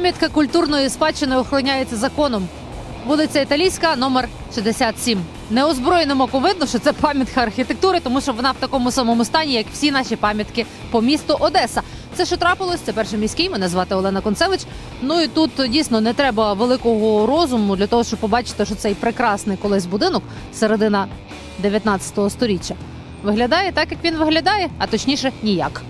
Пам'ятка культурної спадщини охороняється законом. Вулиця Італійська, номер 67. Неозброєному оку видно, що це пам'ятка архітектури, тому що вона в такому самому стані, як всі наші пам'ятки по місту Одеса. Це що трапилось? Це перший міський. Мене звати Олена Концевич. Ну і тут дійсно не треба великого розуму для того, щоб побачити, що цей прекрасний колись будинок середина 19 століття виглядає так, як він виглядає, а точніше ніяк.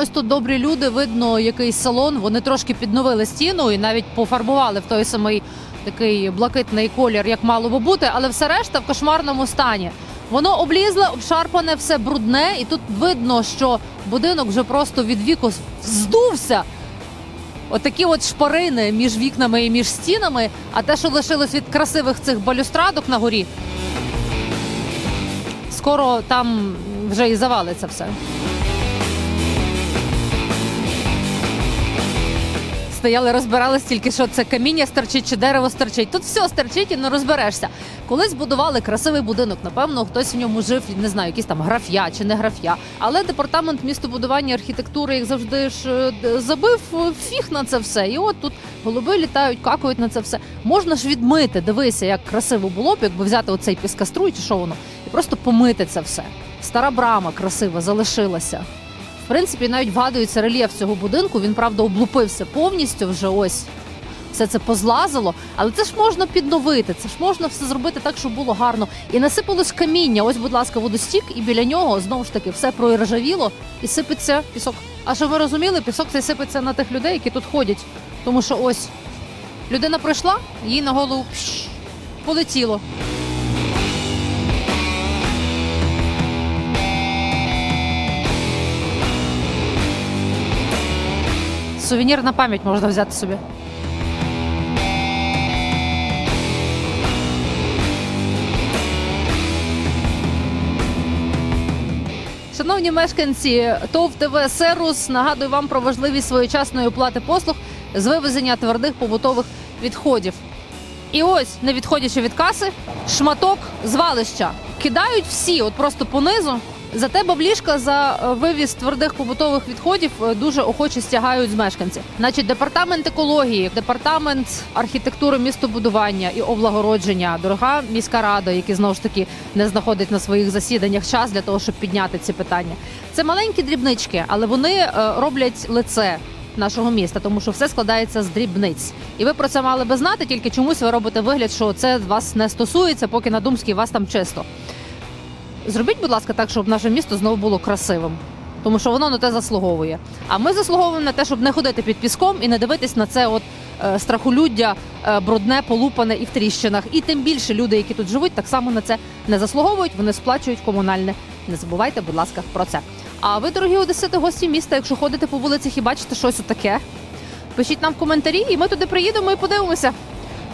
Ось тут добрі люди, видно якийсь салон. Вони трошки підновили стіну і навіть пофарбували в той самий такий блакитний колір, як мало би бути, але все решта в кошмарному стані. Воно облізле, обшарпане, все брудне, і тут видно, що будинок вже просто від віку здувся. Отакі от шпарини між вікнами і між стінами, а те, що лишилось від красивих цих балюстрадок на горі, скоро там вже і завалиться все. Стояли, розбирались тільки, що це каміння стерчить чи дерево стерчить. Тут все стерчить і не розберешся. Колись будували красивий будинок. Напевно, хтось в ньому жив, не знаю, якісь там граф'я чи не граф'я. Але департамент містобудування архітектури, як завжди ж е, забив е, фіг на це все. І от тут голуби літають, какають на це все. Можна ж відмити. Дивися, як красиво було б, якби взяти оцей піскаструй чи що воно, і просто помити це все. Стара брама красива залишилася. Принципі, навіть вгадується рельєф цього будинку. Він правда облупився повністю вже ось. Все це позлазило, але це ж можна підновити, це ж можна все зробити так, щоб було гарно. І насипалось каміння. Ось, будь ласка, водостік, і біля нього знову ж таки все проіржавіло і сипеться пісок. А щоб ви розуміли, пісок цей сипеться на тих людей, які тут ходять. Тому що ось людина пройшла, їй на голову пш, полетіло. Сувенір на пам'ять можна взяти собі. Шановні мешканці ТОВ ТВ Серус, нагадую вам про важливість своєчасної оплати послуг з вивезення твердих побутових відходів. І ось, не відходячи від каси, шматок звалища кидають всі, от просто понизу. Зате баблішка за е, вивіз твердих побутових відходів е, дуже охоче стягають з мешканців. Значить, департамент екології, департамент архітектури, містобудування і облагородження, дорога міська рада, які знову ж таки не знаходить на своїх засіданнях час для того, щоб підняти ці питання. Це маленькі дрібнички, але вони е, роблять лице нашого міста, тому що все складається з дрібниць. І ви про це мали би знати, тільки чомусь ви робите вигляд, що це вас не стосується, поки на Думській вас там чисто. Зробіть, будь ласка, так, щоб наше місто знову було красивим. Тому що воно на те заслуговує. А ми заслуговуємо на те, щоб не ходити під піском і не дивитись на це от е, страхолюддя, е, брудне, полупане і в тріщинах. І тим більше люди, які тут живуть, так само на це не заслуговують. Вони сплачують комунальне. Не забувайте, будь ласка, про це. А ви, дорогі одесити, гості міста, якщо ходите по вулицях і бачите щось таке, пишіть нам в коментарі, і ми туди приїдемо і подивимося.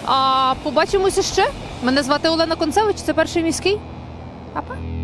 А побачимося ще. Мене звати Олена Концевич, це перший міський. Па-па.